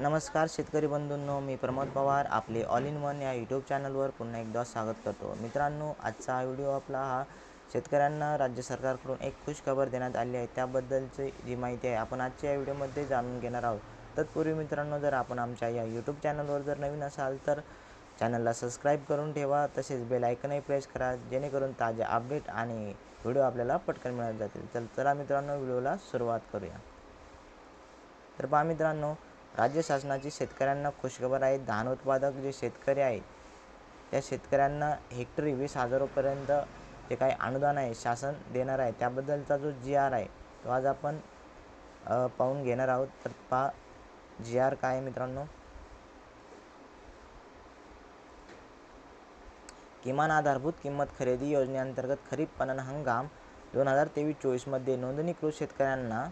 नमस्कार शेतकरी बंधूंनो मी प्रमोद पवार आपले ऑल इन वन या यूट्यूब चॅनलवर पुन्हा एकदा स्वागत करतो. मित्रांनो आजचा हा व्हिडिओ आपला हा शेतकऱ्यांना राज्य सरकारकडून एक खुश खबर देण्यात आली आहे. त्याबद्दलची जी माहिती आहे आपण आजच्या या व्हिडिओमध्ये जाणून घेणार आहोत. तत्पूर्वी मित्रांनो जर आपण आमच्या या यूट्यूब चॅनलवर जर नवीन असाल तर चॅनलला सबस्क्राईब करून ठेवा. तसेच बेल आयकनही प्रेस करा जेणेकरून ताजे अपडेट आणि व्हिडिओ आपल्याला पटकन मिळत जातील. तर चला मित्रांनो व्हिडिओला सुरुवात करूया. तर पहा मित्रांनो राज्य शासनाची शेतकऱ्यांना खुशखबर आहे. धान उत्पादक जे शेतकरी आहेत त्या शेतकऱ्यांना हेक्टरी वीस हजारोपर्यंत जे काही अनुदान आहे शासन देणार आहे. त्याबद्दलचा जो जी आर आहे तो आज आपण पाहून घेणार आहोत. तर पहा जी आर काय आहे मित्रांनो? किमान आधारभूत किंमत खरेदी योजनेअंतर्गत खरीप पणन हंगाम दोन हजार तेवीस चोवीसमध्ये नोंदणीकृत शेतकऱ्यांना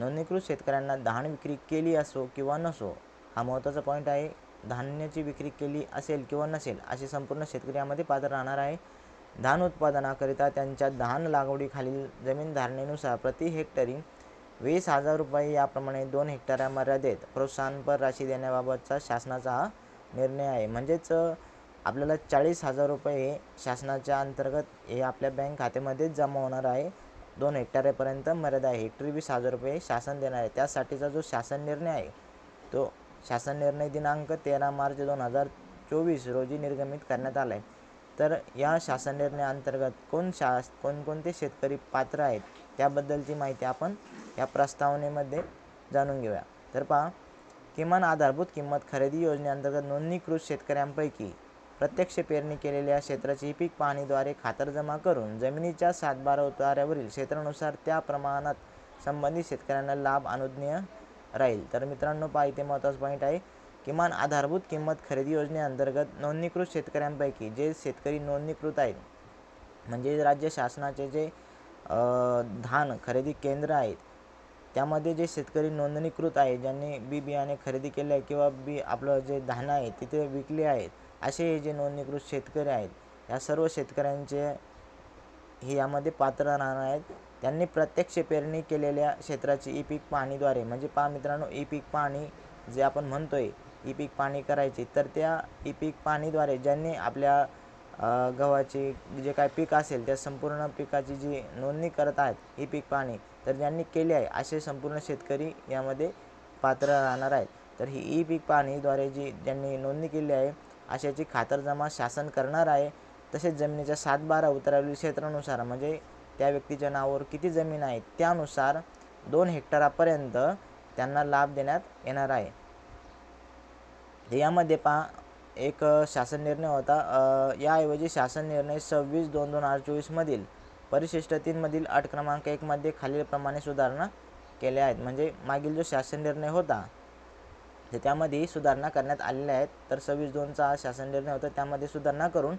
नोंदणीकृत शेतकऱ्यांना धान विक्री केली असो किंवा नसो हा महत्त्वाचा पॉईंट आहे. धान्याची विक्री केली असेल किंवा नसेल असे संपूर्ण शेतकरी यामध्ये पात्र राहणार आहे. धान उत्पादनाकरिता त्यांच्या धान लागवडीखालील जमीन धारणेनुसार प्रति हेक्टरी वीस हजार रुपये याप्रमाणे दोन हेक्टरा मर्यादेत प्रोत्साहनपर राशी देण्याबाबतचा शासनाचा हा निर्णय आहे. म्हणजेच आपल्याला चाळीस हजार रुपये शासनाच्या अंतर्गत हे आपल्या बँक खात्यामध्येच जमा होणार आहे. दोन हेक्टरपर्यंत मर्यादा आहे. हेक्टरी वीस हजार रुपये शासन देणार आहे. त्यासाठीचा जो शासन निर्णय आहे तो शासन निर्णय दिनांक तेरा मार्च दोन हजार चोवीस रोजी निर्गमित करण्यात आला आहे तर या शासन निर्णयाअंतर्गत कोण शा कोणकोणते शेतकरी पात्र आहेत त्याबद्दलची माहिती आपण या प्रस्तावनेमध्ये जाणून घेऊया. तर पहा किमान आधारभूत किंमत खरेदी योजनेअंतर्गत नोंदणीकृत शेतकऱ्यांपैकी प्रत्यक्ष पेरणी केलेल्या क्षेत्राची पीक पाहणीद्वारे खातरजमा करून जमिनीच्या सातबारा उतार्यावरील क्षेत्रानुसार त्या प्रमाणात संबंधित शेतकऱ्यांना लाभ अनुज्ञेय राहील. तर मित्रांनो पहा इथे महत्त्वाचा पॉईंट आहे. किमान आधारभूत किंमत खरेदी योजनेअंतर्गत नोंदणीकृत शेतकऱ्यांपैकी जे शेतकरी नोंदणीकृत आहेत म्हणजे राज्य शासनाचे जे धान खरेदी केंद्र आहेत त्यामध्ये जे शेतकरी नोंदणीकृत आहे ज्यांनी बी बियाणे खरेदी केले आहे किंवा बी आपलं जे धान आहे तिथे विकले आहेत असे हे जे नोंदणीकृत शेतकरी आहेत या सर्व शेतकऱ्यांचे हे यामध्ये पात्र राहणार आहेत. त्यांनी प्रत्यक्ष पेरणी केलेल्या क्षेत्राची ई पीक पाहणीद्वारे म्हणजे पहा मित्रांनो ई पीक पाहणी जे आपण म्हणतोय ई पीक पाहणी करायची तर त्या ई पीक पाहणीद्वारे ज्यांनी आपल्या गव्हाची जे काय पीक असेल त्या संपूर्ण पिकाची जी नोंदणी करत आहेत ई पीक पाहणी तर ज्यांनी केली आहे असे संपूर्ण शेतकरी यामध्ये पात्र राहणार आहेत. तर ही ई पीक पाहणीद्वारे जी ज्यांनी नोंदणी केली आहे अशाची खातरजमा शासन करणार आहे. तसेच जमिनीच्या सात बारा उतरवलेल्या क्षेत्रानुसार म्हणजे त्या व्यक्तीच्या नावावर किती जमीन आहे त्यानुसार दोन हेक्टरापर्यंत त्यांना लाभ देण्यात येणार आहे. यामध्ये पहा एक शासन निर्णय होता. याऐवजी शासन निर्णय सव्वीस दोन दोन हजार चोवीसमधील परिशिष्ट तीनमधील अट क्रमांक एकमध्ये खालीलप्रमाणे सुधारणा केल्या आहेत. म्हणजे मागील जो शासन निर्णय होता तर त्यामध्ये सुधारणा करण्यात आलेल्या आहेत. तर सव्वीस दोनचा शासन निर्णय होता. त्यामध्ये सुधारणा करून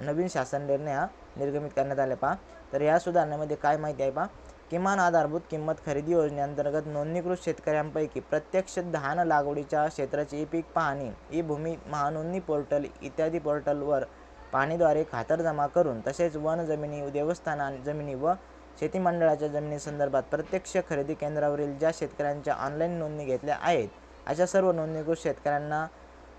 नवीन शासन निर्णय हा निर्गमित करण्यात आले. पहा. तर या सुधारणेमध्ये काय माहिती आहे पहा. किमान आधारभूत किंमत खरेदी योजनेअंतर्गत नोंदणीकृत शेतकऱ्यांपैकी प्रत्यक्ष धान लागवडीच्या क्षेत्राची ई पीक पाहणी ई भूमी महानोंदणी पोर्टल इत्यादी पोर्टलवर पाहणीद्वारे खातर जमा करून तसेच वन जमिनी देवस्थाना जमिनी व शेती मंडळाच्या जमिनीसंदर्भात प्रत्यक्ष खरेदी केंद्रावरील ज्या शेतकऱ्यांच्या ऑनलाईन नोंदणी घेतल्या आहेत अशा सर्व नोंदणीकृत शेतकऱ्यांना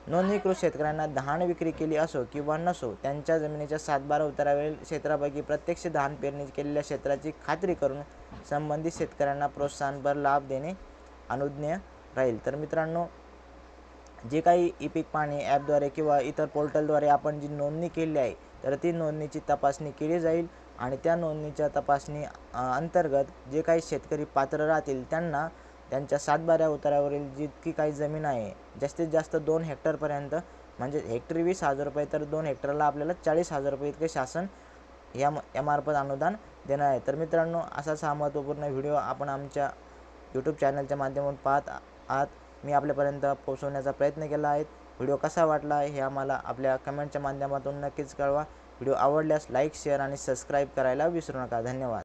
नोंदणीकृत शेतकऱ्यांना धान विक्री केली असो किंवा नसो त्यांच्या जमिनीच्या सातबारा उतारावरील क्षेत्रापैकी प्रत्यक्ष धान पेरणी केलेल्या क्षेत्राची खात्री करून संबंधित शेतकऱ्यांना प्रोत्साहनपर लाभ देणे अनुज्ञेय राहील. तर मित्रांनो जे काही ई पीक पाणी ॲपद्वारे किंवा इतर पोर्टलद्वारे आपण जी नोंदणी केली आहे तर ती नोंदणीची तपासणी केली जाईल. आणि त्या नोंदणीच्या तपासणी अंतर्गत जे काही शेतकरी पात्र राहतील त्यांना त्यांच्या सातबाऱ्या उतारावरील जितकी काही जमीन आहे जास्तीत जास्त दोन हेक्टरपर्यंत म्हणजे हेक्टरी वीस हजार रुपये तर दोन हेक्टरला आपल्याला चाळीस हजार रुपये इतके शासन या यामार्फत अनुदान देणार आहे. तर मित्रांनो असाच हा महत्त्वपूर्ण व्हिडिओ आपण आमच्या यूट्यूब चॅनलच्या माध्यमातून पाहत आहात. मी आपल्यापर्यंत पोहोचवण्याचा प्रयत्न केला आहे. व्हिडिओ कसा वाटला हे आम्हाला आपल्या कमेंटच्या माध्यमातून नक्कीच कळवा. व्हिडिओ आवडल्यास लाईक शेअर आणि सबस्क्राईब करायला विसरू नका. धन्यवाद.